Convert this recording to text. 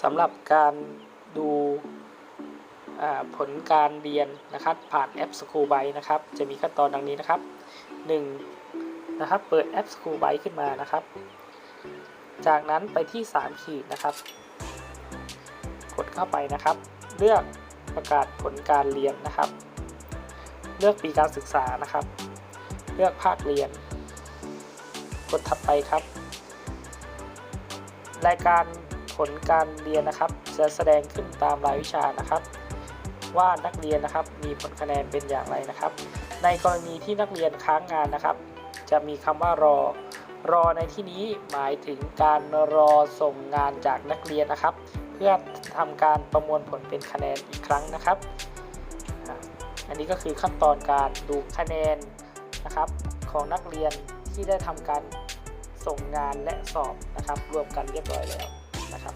สำหรับการดูผลการเรียนนะครับผ่านแอป School b y นะครับ จะมีขั้นตอนดังนี้นะครับ 1. นะครับ เปิดแอป School b y ขึ้นมานะครับ จากนั้นไปที่ 3 ขีดนะครับ กดเข้าไปนะครับ เลือกประกาศผลการเรียนนะครับ เลือกปีการศึกษานะครับ เลือกภาคเรียน กดถัดไปครับ รายการ ลการเรียนนะครับ จะแสดงขึ้นตามรายวิชานะครับ ว่านักเรียนนะครับมีผลคะแนนเป็นอย่างไรนะครับ ในกรณีที่นักเรียนค้างงานนะครับ จะมีคำว่ารอ รอในที่นี้หมายถึงการรอส่งงานจากนักเรียนนะครับ เพื่อทำการประมวลผลเป็นคะแนนอีกครั้งนะครับ อันนี้ก็คือขั้นตอนการดูคะแนนนะครับของนักเรียนที่ได้ทำการส่งงานและสอบนะครับ รวมกันเรียบร้อยแล้ว นะครับ